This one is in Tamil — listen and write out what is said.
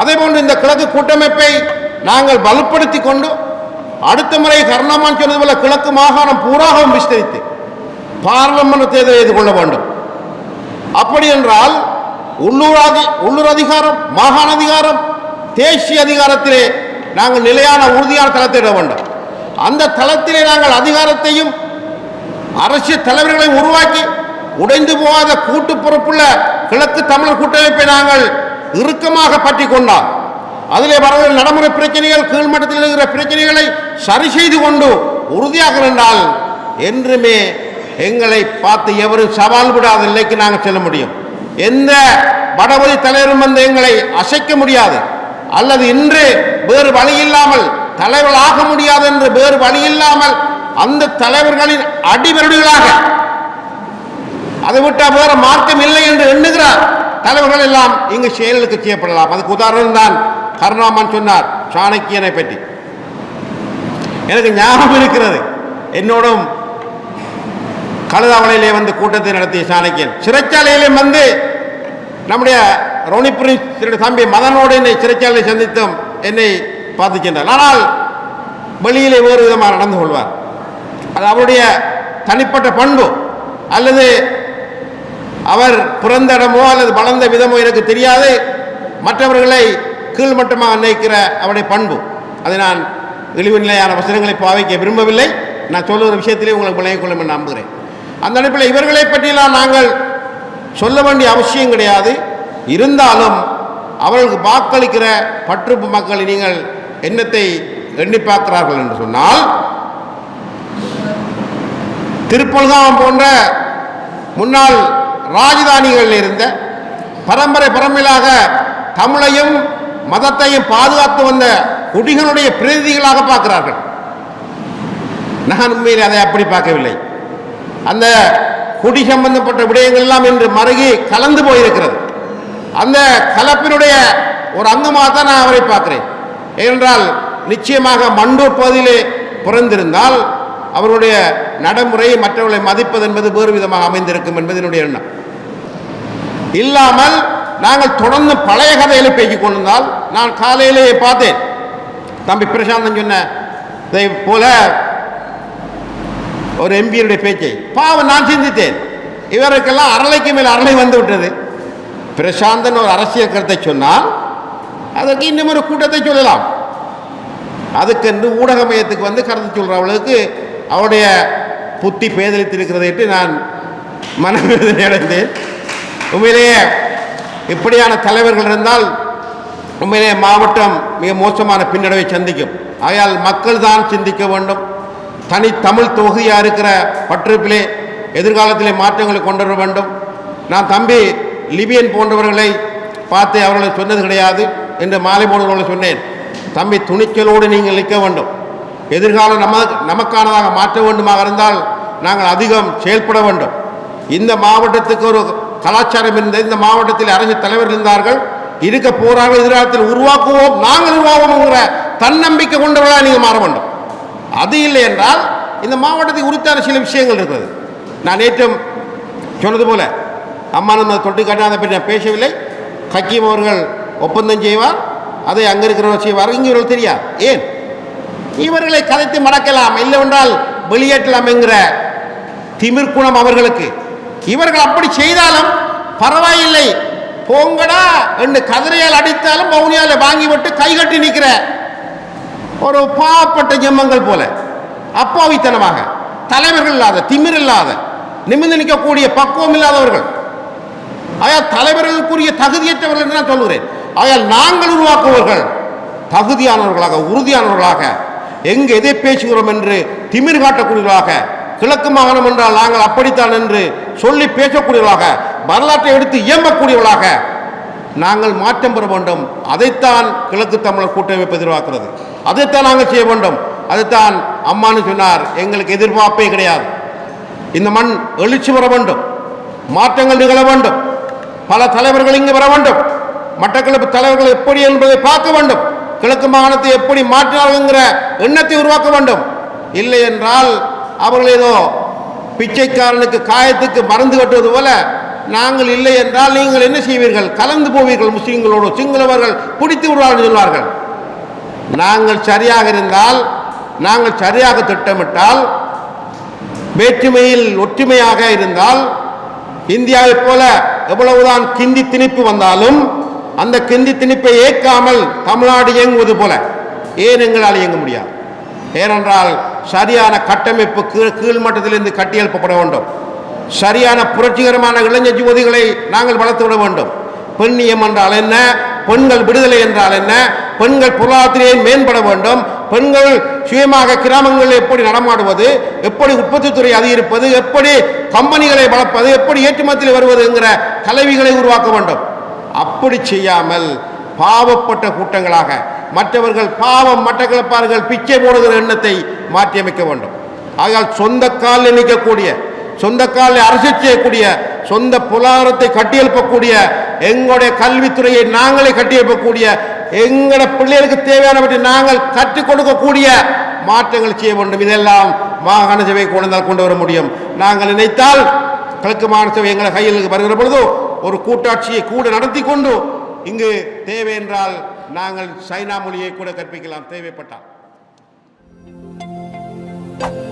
அதே போன்று இந்த கிழக்கு கூட்டமைப்பை நாங்கள் வலுப்படுத்தி கொண்டு அடுத்த முறை கருணாமான் சொன்னது போல கிழக்கு மாகாணம் பூராகவும் விஸ்தரித்து பார்லமெண்ட் தேர்தலை எதிர்கொள்ள வேண்டும். அப்படி என்றால் உள்ளூராதி உள்ளூர் அதிகாரம் மாகாண அதிகாரம் தேசிய அதிகாரத்திலே நாங்கள் நிலையான உறுதியான தளத்தை இட வேண்டும். அந்த தளத்திலே நாங்கள் அதிகாரத்தையும் அரசியல் தலைவர்களை உருவாக்கி உடைந்து போகாத கூட்டு பொறுப்புள்ள கிழக்கு தமிழர் கூட்டமைப்பை நாங்கள் இறுக்கமாக பற்றி கொண்டார். அதிலே வரக்கூடிய நடைமுறை பிரச்சனைகள் கீழ்மட்டத்தில் இருக்கிற பிரச்சனைகளை சரி செய்து கொண்டு உறுதியாக நின்றால் என்றுமே எங்களை பார்த்து எவரும் சவால் விடாத நிலைக்கு நாங்கள் செல்ல முடியும். எந்த வடபதி தலைவரும் வந்து எங்களை அசைக்க முடியாது. அல்லது இன்று வேறு வழி இல்லாமல் தலைவர் ஆக முடியாது என்று வேறு வழி இல்லாமல் அந்த தலைவர்களின் அடிவருடிகளாக அதை விட்டால் வேற மார்க்கம் இல்லை என்று எண்ணுகிறார். தலைவர்கள் எல்லாம் இங்கு செயலுக்கு செய்யப்படலாம். அதுக்கு உதாரணம் தான் கருணாமன் சொன்னார் சாணக்கியனை பற்றி. எனக்கு ஞாபகம் இருக்கிறது. என்னோடும் கழுதாவளையிலே வந்து கூட்டத்தை நடத்திய சாணக்கியன். சிறைச்சாலையிலே வந்து நம்முடைய ரோனிபுரி தம்பி மதனோடு என்னை சிறைச்சாலையை சந்தித்தும் என்னை பார்த்து சென்றார். ஆனால் வெளியிலே வேறு விதமாக நடந்து கொள்வார். அது அவருடைய தனிப்பட்ட பண்பு அல்லது அவர் பிறந்த இடமோ அல்லது வளர்ந்த விதமோ எனக்கு தெரியாது. மற்றவர்களை கீழ்மட்டமாக நினைக்கிற அவருடைய பண்பு. அதை நான் இழிவு நிலையான வசனங்களை பாவிக்க விரும்பவில்லை. நான் சொல்லுகிற விஷயத்திலே உங்களுக்கு விளங்கிக் கொள்ளும் என்று நம்புகிறேன். அந்த அடிப்பில் இவர்களை பற்றியெல்லாம் நாங்கள் சொல்ல வேண்டிய அவசியம் கிடையாது. இருந்தாலும் அவர்களுக்கு வாக்களிக்கிற பற்றுப்பு மக்களை நீங்கள் எண்ணத்தை எண்ணி பார்க்கிறார்கள் என்று சொன்னால் திருப்பல்காம் போன்ற முன்னாள் ராஜதானிகளில் இருந்த பரம்பரை பரம்பரையாக தமிழையும் மதத்தையும் பாதுகாத்து வந்த குடிகளுடைய பிரதிநிதிகளாக பார்க்கிறார்கள். நான் உண்மையில் அதை அப்படி பார்க்கவில்லை. அந்த குடி சம்பந்தப்பட்ட விடயங்கள் எல்லாம் இன்று மருகி கலந்து போயிருக்கிறது. அந்த கலப்பினுடைய ஒரு அங்கமாக தான் நான் அவரை பார்க்கிறேன். ஏனென்றால் நிச்சயமாக மண்டூர் பகுதியிலே பிறந்திருந்தால் அவருடைய நடைமுறை மற்றவர்களை மதிப்பது என்பது வேறு விதமாக அமைந்திருக்கும் என்பது என்னுடைய எண்ணம். இல்லாமல் நாங்கள் தொடர்ந்து பழைய கதைகளை பேசிக் கொண்டிருந்தால் நான் காலையிலேயே பார்த்தேன். தம்பி பிரசாந்தன் சொன்ன இதை போல ஒரு எம்பியருடைய பேச்சை. பாவம் நான் சிந்தித்தேன். இவருக்கெல்லாம் அரளைக்கு மேல் அரளை வந்து விட்டது. பிரசாந்தன் ஒரு அரசியல் கருத்தை சொன்னால் அதற்கு இன்னும் ஒரு கூட்டத்தை சொல்லலாம். அதுக்கென்று ஊடக மையத்துக்கு வந்து கருத்து சொல்கிற அவளுக்கு அவருடைய புத்தி பேதலித்திருக்கிறது என்று நான் மனவேதனை அடைந்தேன். உண்மையிலேயே இப்படியான தலைவர்கள் இருந்தால் உண்மையிலே மாவட்டம் மிக மோசமான பின்னடைவை சந்திக்கும். ஆகையால் மக்கள் தான் சிந்திக்க வேண்டும். தனி தமிழ் தொகுதியாக இருக்கிற பற்றிப்பிலே எதிர்காலத்திலே மாற்றங்களை கொண்டு வர வேண்டும். நான் தம்பி லிபியன் போன்றவர்களை பார்த்து அவர்களை சொன்னது கிடையாது என்று மாலை போடுவர்களை சொன்னேன். தம்பி துணிச்சலோடு நீங்கள் நிற்க வேண்டும். எதிர்காலம் நம நமக்கானதாக மாற்ற வேண்டுமாக இருந்தால் நாங்கள் அதிகம் செயல்பட வேண்டும். இந்த மாவட்டத்துக்கு ஒரு கலாச்சாரம் இருந்தது இந்த மாவட்டத்தில் அரசு தலைவர்கள் இருந்தார்கள். இருக்க போறார்கள் எதிர்காலத்தில் உருவாக்குவோம் நாங்கள் உருவாகணுங்கிற தன்னம்பிக்கை கொண்டவர்களாக நீங்கள் மாற வேண்டும். அது இல்லை என்றால் இந்த மாவட்டத்தை உரித்தான சில விஷயங்கள் இருக்கிறது. நான் நேற்றும் சொன்னது போல அம்மா தொட்டு காட்டாத பற்றி நான் பேசவில்லை. ஹக்கீம் அவர்கள் ஒப்பந்தம் செய்வார் அதை அங்கே இருக்கிறவர்கள் செய்வார் இங்கே இவர்கள் தெரியாது. ஏன்? இவர்களை கதைத்து மடக்கலாம் இல்லைவென்றால் வெளியேற்றலாம் என்கிற திமிர் குணம் அவர்களுக்கு இவர்கள் அப்படி செய்தாலும் பரவாயில்லை. போங்கடா என்று கதிரையால் அடித்தாலும் மௌனியால் வாங்கி விட்டு கைகட்டி நிற்கிற ஒரு பாவப்பட்ட ஜெம்மங்கள் போல. அப்பாவித்தனமாக. தலைவர்கள் இல்லாத திமிர் இல்லாத நிமிர்ந்து நிற்கக்கூடிய பக்குவம் இல்லாதவர்கள். ஆயால் தலைவர்களுக்குரிய தகுதியற்றவர்கள் என்று நான் சொல்கிறேன் ஆயால் நாங்கள் உருவாக்குவர்கள் தகுதியானவர்களாக உறுதியானவர்களாக எங்கு எதை பேசுகிறோம் என்று திமிர் காட்டக்கூடியவர்களாக கிழக்கு மாகாணம் என்றால் நாங்கள் அப்படித்தான் என்று சொல்லி பேசக்கூடியவர்களாக வரலாற்றை எடுத்து இயம்பக்கூடியவர்களாக நாங்கள் மாற்றம் பெற வேண்டும். அதைத்தான் கிழக்கு தமிழர் கூட்டமைப்பு எதிர்பார்க்கிறது. அதைத்தான் நாங்கள் செய்ய வேண்டும். அதைத்தான் அம்மான்னு சொன்னார் எங்களுக்கு எதிர்பார்ப்பே கிடையாது. இந்த மண் எழுச்சி வர வேண்டும். மாற்றங்கள் நிகழ வேண்டும். பல தலைவர்கள் இங்கு வர வேண்டும். மட்டக்களப்பு தலைவர்கள் எப்படி என்பதை பார்க்க வேண்டும். கிழக்கு மாகாணத்தை எப்படி மாற்றினார்கள்ங்கிற எண்ணத்தை உருவாக்க வேண்டும். இல்லை என்றால் அவர்கள் ஏதோ பிச்சைக்காரனுக்கு காயத்துக்கு மருந்து கட்டுவது போல நாங்கள் இல்லை என்றால் நீங்கள் என்ன செய்வீர்கள்? கலந்து போவீர்கள் முஸ்லீம்களோடு சிங்களவர்கள் பிடித்து விடுவார்கள் சொல்வார்கள். நாங்கள் சரியாக இருந்தால் நாங்கள் சரியாக திட்டமிட்டால் வேற்றுமையில் ஒற்றுமையாக இருந்தால் இந்தியாவைப் போல எவ்வளவுதான் கிந்தி திணிப்பு வந்தாலும் அந்த கிந்தி திணிப்பை ஏற்காமல் தமிழ்நாடு இயங்குவது போல ஏன் எங்களால் இயங்க முடியாது? ஏனென்றால் சரியான கட்டமைப்பு கீழ் கீழ்மட்டத்திலிருந்து கட்டியெழுப்பப்பட வேண்டும். சரியான புரட்சிகரமான இளைஞர் யுவதிகளை நாங்கள் வளர்த்து விட வேண்டும். பெண்ணியம் என்றால் என்ன? பெண்கள் விடுதலை என்றால் என்ன? பெண்கள் பொருளாதாரத்திலே மேம்பட வேண்டும். பெண்கள் சுயமாக கிராமங்களில் எப்படி நடமாடுவது? எப்படி உற்பத்தி துறை அதிகரிப்பது? எப்படி கம்பெனிகளை வளர்ப்பது? எப்படி ஏற்றுமதியில் வருவது என்கிற கலவிகளை உருவாக்க வேண்டும். அப்படி செய்யாமல் பாவப்பட்ட கூட்டங்களாக மற்றவர்கள் பாவம் மட்டக்களப்பார்கள் பிச்சை போடுகிற எண்ணத்தை மாற்றியமைக்க வேண்டும். ஆகையால் சொந்த காலில் நிற்கக்கூடிய சொந்த காலில் அரசு செய்யக்கூடிய சொந்த பொருளாதாரத்தை கட்டியெழுப்பக்கூடிய எங்களுடைய கல்வித்துறையை நாங்களே கட்டியெழுப்பக்கூடிய எங்களோட பிள்ளைகளுக்கு தேவையானவற்றை நாங்கள் கற்றுக் கொடுக்கக்கூடிய மாற்றங்கள் செய்ய வேண்டும். இதெல்லாம் மாகாண சபை கொண்டால் கொண்டு வர முடியும். நாங்கள் நினைத்தால் கிழக்கு மாகாண சபை எங்களை கையில் வருகிற பொழுது ஒரு கூட்டாட்சியை கூட நடத்தி கொண்டு இங்கு தேவை என்றால் நாங்கள் சைனா மொழியை கூட கற்பிக்கலாம். தேவைப்பட்டால் you.